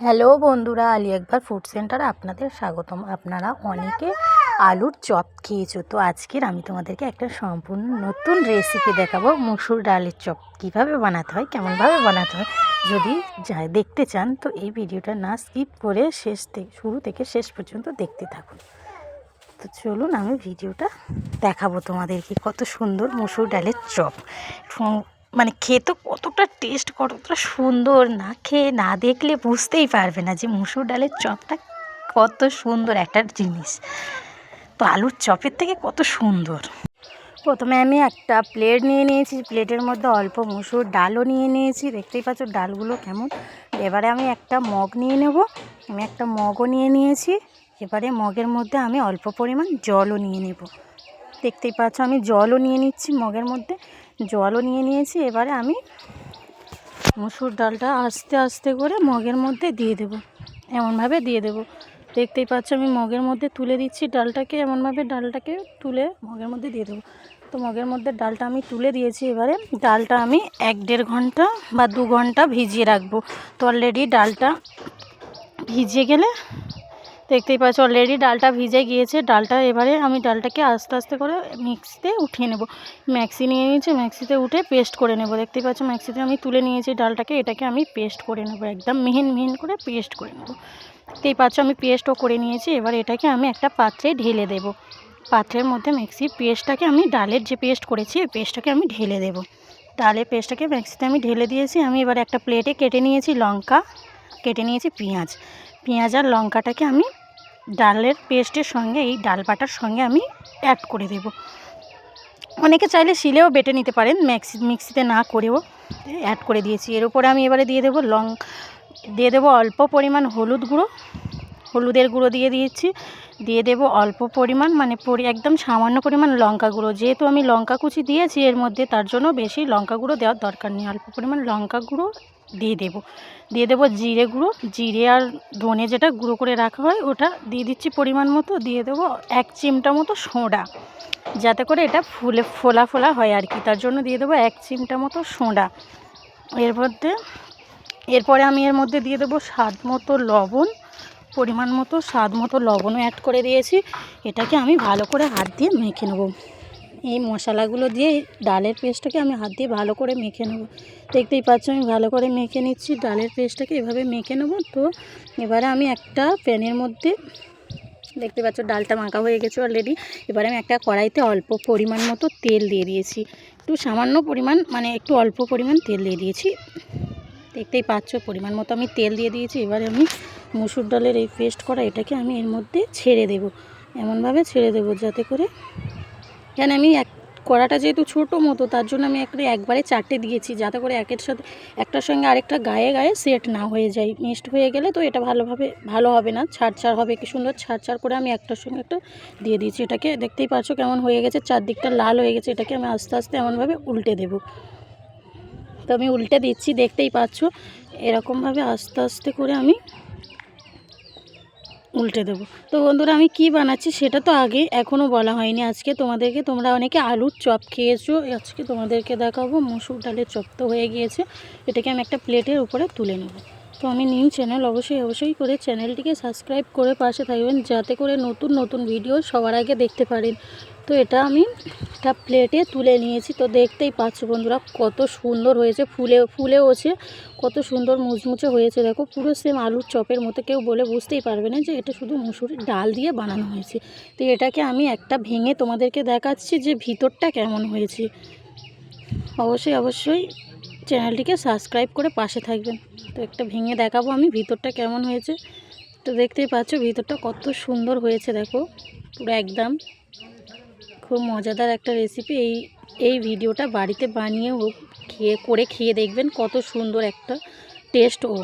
Hello বন্ধুরা, আলি একবার food সেন্টারে আপনাদের স্বাগতম। আপনারা অনেকে আলুর চপ খেয়েছো, তো আজকের আমি তোমাদেরকে একটা সম্পূর্ণ নতুন রেসিপি দেখাবো। মুসুর ডালের চপ কীভাবে বানাতে হয়, কেমনভাবে বানাতে হয়, যদি দেখতে চান, তো এই ভিডিওটা না স্কিপ করে শেষ থেকে শুরু থেকে শেষ পর্যন্ত দেখতে থাকুন। তো চলুন আমি ভিডিওটা দেখাবো তোমাদেরকে কত সুন্দর মুসুর ডালের চপ। মানে খেতে কতটা টেস্ট কতটা সুন্দর। না খেয়ে, না দেখলে বুঝতেই পারবে না যে মুসুর ডালের চপটা কত সুন্দর একটা জিনিস। তো আলুর চপের থেকে কত সুন্দর। প্রথমে আমি একটা প্লেট নিয়ে নিয়েছি প্লেটের মধ্যে অল্প মুসুর ডালও নিয়ে নিয়েছি। দেখতেই পাচ্ছ ডালগুলো কেমন। এবারে আমি একটা মগ নিয়ে নেব। আমি একটা মগও নিয়ে নিয়েছি। এবারে মগের মধ্যে আমি অল্প পরিমাণ জলও নিয়ে নেব। দেখতেই পাচ্ছ আমি জলও নিয়ে নিচ্ছি মগের মধ্যে। জলও নিয়ে নিয়েছি, এবারে আমি মুসুর ডালটা আস্তে আস্তে করে মগের মধ্যে দিয়ে দেব। এমনভাবে দিয়ে দেব। দেখতেই পাচ্ছ আমি মগের মধ্যে তুলে দিচ্ছি ডালটাকে, এমনভাবে ডালটাকে তুলে মগের মধ্যে দিয়ে দেবো। তো মগের মধ্যে ডালটা আমি তুলে দিয়েছি, এবারে ডালটা আমি এক দেড় ঘণ্টা বা দু ঘণ্টা ভিজিয়ে রাখব। তো অলরেডি ডালটা ভিজে গেলে দেখতেই পাচ্ছ অলরেডি ডালটা ভিজে গিয়েছে। ডালটা এবারে আমি ডালটাকে আস্তে আস্তে করে মিক্সিতে উঠিয়ে নেব। ম্যাক্সি নিয়ে নিয়েছি, ম্যাক্সিতে উঠে পেস্ট করে নেব। দেখতেই পাচ্ছ ম্যাক্সিতে আমি তুলে নিয়েছি ডালটাকে, এটাকে আমি পেস্ট করে নেব একদম মিহিন মিহিন করে পেস্ট করে নেব। দেখতেই পাচ্ছ আমি পেস্টও করে নিয়েছি, এবার এটাকে আমি একটা পাত্রে ঢেলে দেব। পাত্রের মধ্যে মিক্সির পেস্টটাকে আমি ডালের যে পেস্ট করেছি, এই পেস্টটাকে আমি ঢেলে দেব। ডালের পেস্টটাকে মিক্সিতে আমি ঢেলে দিয়েছি। আমি এবার একটা প্লেটে কেটে নিয়েছি লঙ্কা, কেটে নিয়েছি পেঁয়াজ। পেঁয়াজ আর লঙ্কাটাকে আমি ডালের পেস্টের সঙ্গে, এই ডাল বাটার সঙ্গে আমি অ্যাড করে দেব। অনেকে চাইলে শিলেও বেটে নিতে পারেন ম্যাক্সি মিক্সিতে না করেও অ্যাড করে দিয়েছি। এর উপরে আমি এবারে দিয়ে দেবো লং, দিয়ে দেবো অল্প পরিমাণ হলুদ গুঁড়ো হলুদের গুঁড়ো দিয়ে দিয়েছি। দিয়ে দেবো অল্প পরিমাণ মানে পরি, একদম সামান্য পরিমাণ লঙ্কা গুঁড়ো। যেহেতু আমি লঙ্কা কুচি দিয়েছি, এর মধ্যে তার জন্য বেশি লঙ্কা গুঁড়ো দেওয়ার দরকার নেই। অল্প পরিমাণ লঙ্কা গুঁড়ো দিয়ে দেবো। দিয়ে দেবো জিরে গুঁড়ো। জিরে আর ধনে যেটা গুঁড়ো করে রাখা হয়, ওটা দিয়ে দিচ্ছি পরিমাণ মতো। দিয়ে দেবো এক চিমটা মতো সোঁডা, যাতে করে এটা ফুলে, ফোলা ফোলা হয় আর কি। তার জন্য দিয়ে দেবো এক চিমটা মতো সোঁডা। এর মধ্যে, এরপরে আমি এর মধ্যে দিয়ে দেবো স্বাদ মতো লবণ। পরিমাণ মতো, স্বাদ মতো লবণও অ্যাড করে দিয়েছি। এটাকে আমি ভালো করে হাত দিয়ে মেখে নেব। এই মশলাগুলো দিয়ে ডালের পেস্টটাকে আমি হাত দিয়ে ভালো করে মেখে নেব। দেখতেই পাচ্ছ, আমি ভালো করে মেখে নিচ্ছি। ডালের পেস্টটাকে এভাবে মেখে নেব। তো এবারে আমি একটা প্যানের মধ্যে, দেখতে পাচ্ছ, ডালটা মাখা হয়ে গেছে অলরেডি এবারে আমি একটা কড়াইতে অল্প পরিমাণ মতো তেল দিয়ে দিয়েছি। একটু সামান্য পরিমাণ মানে একটু অল্প পরিমাণ তেল দিয়ে দিয়েছি। দেখতেই পাচ্ছ, পরিমাণ মতো আমি তেল দিয়ে দিয়েছি। এবারে আমি মুসুর ডালের এই পেস্ট করা এটাকে আমি এর মধ্যে ছেড়ে দেব। এমনভাবে ছেড়ে দেবো যাতে করে কেন আমি এক কড়াটা যেহেতু ছোটো মতো, তার জন্য আমি একটা একবারে চারটে দিয়েছি যাতে করে একের সাথে একটার সঙ্গে আরেকটা গায়ে গায়ে সেট না হয়ে যায়। মিক্সড হয়ে গেলে তো এটা ভালোভাবে ভালো হবে না ছাড় ছাড় হবে, কি সুন্দর ছাড় ছাড় করে আমি একটার সঙ্গে একটা দিয়ে দিয়েছি। এটাকে দেখতেই পাচ্ছ কেমন হয়ে গেছে, চারদিকটা লাল হয়ে গেছে, এটাকে আমি আস্তে আস্তে এমনভাবে উল্টে দেবো। তো আমি উল্টে দিচ্ছি, দেখতেই পাচ্ছ এরকমভাবে আস্তে আস্তে করে আমি উল্টে দেবো। তো বন্ধুরা, আমি কি বানাচ্ছি সেটা তো আগে এখনও বলা হয়নি। আজকে তোমাদেরকে তোমরা অনেকে আলুর চপ খেয়েছো। আজকে তোমাদেরকে দেখাবো মুসুর ডালের চপ তো হয়ে গিয়েছে। এটাকে আমি একটা প্লেটের উপরে তুলে নেব। তো আমি নিউ চ্যানেল, অবশ্যই অবশ্যই করে চ্যানেলটিকে সাবস্ক্রাইব করে পাশে থাকবেন, যাতে করে নতুন নতুন ভিডিও সবার আগে দেখতে পারেন। তো এটা আমি একটা প্লেটে তুলে নিয়েছি। তো দেখতেই পাচ্ছ বন্ধুরা, কত সুন্দর হয়েছে। ফুলে ফুলেওছে কত সুন্দর মুচমুচে হয়েছে। দেখো, পুরো সেম আলুর চপের মতো। কেউ বলে বুঝতেই পারবে না যে এটা শুধু মুসুরির ডাল দিয়ে বানানো হয়েছে। তো এটাকে আমি একটা ভেঙে তোমাদেরকে দেখাচ্ছি যে ভিতরটা কেমন হয়েছে। অবশ্যই অবশ্যই চ্যানেলটিকে সাবস্ক্রাইব করে পাশে থাকবেন। তো একটা ভেঙে দেখাবো আমি ভিতরটা কেমন হয়েছে। তো দেখতেই পাচ্ছ ভিতরটা কত সুন্দর হয়েছে, দেখো, পুরো একদম। খুব মজাদার একটা রেসিপি এই এই ভিডিওটা বাড়িতে বানিয়েও খেয়ে, করে খেয়ে দেখবেন কত সুন্দর একটা টেস্ট ও।